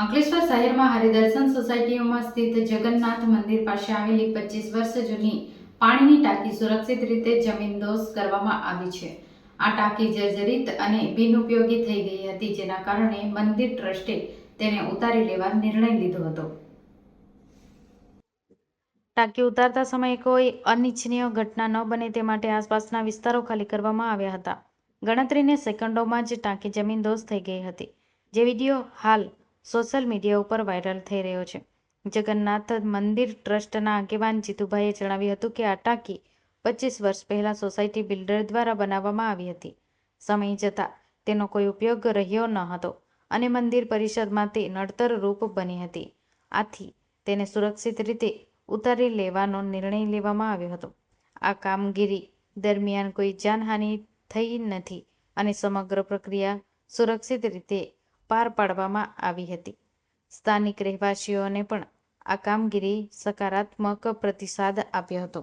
અંકલેશ્વર શહેરમાં હરિદર્શન સોસાયટીઓમાં સ્થિત જગન્નાથ મંદિર પાસે આવેલી પચીસ વર્ષ જૂની પાણીની ટાંકી સુરક્ષિત રીતે જમીનદોઝ કરવામાં આવી છે. આ ટાંકી જર્જરિત અને બિનઉપયોગી થઈ ગઈ હતી, જેના કારણે મંદિર ટ્રસ્ટે તેને ઉતારી લેવા નિર્ણય લીધો હતો. ટાંકી ઉતારતા સમયે કોઈ અનિચ્છનીય ઘટના ન બને તે માટે આસપાસના વિસ્તારો ખાલી કરવામાં આવ્યા હતા. ગણતરીને સેકન્ડોમાં જ ટાંકી જમીનદોઝ થઈ ગઈ હતી. જે વીડિયો હાલ સોશિયલ મીડિયા ઉપર વાયરલ થઈ રહ્યો છે. જગન્નાથ મંદિર ટ્રસ્ટના આગેવાન જીતુભાઈએ જણાવ્યું હતું કે આ ટાંકી પચીસ વર્ષ પહેલા સોસાયટી બિલ્ડર દ્વારા બનાવવામાં આવી હતી. સમય જતાં તેનો કોઈ ઉપયોગ રહ્યો ન હતો અને મંદિર પરિષદમાં તે નડતર રૂપ બની હતી. આથી તેને સુરક્ષિત રીતે ઉતારી લેવાનો નિર્ણય લેવામાં આવ્યો હતો. આ કામગીરી દરમિયાન કોઈ જાનહાનિ થઈ નથી અને સમગ્ર પ્રક્રિયા સુરક્ષિત રીતે પાર પાડવામાં આવી હતી. સ્થાનિક રહેવાસીઓને પણ આ કામગીરી સકારાત્મક પ્રતિસાદ આપ્યો હતો.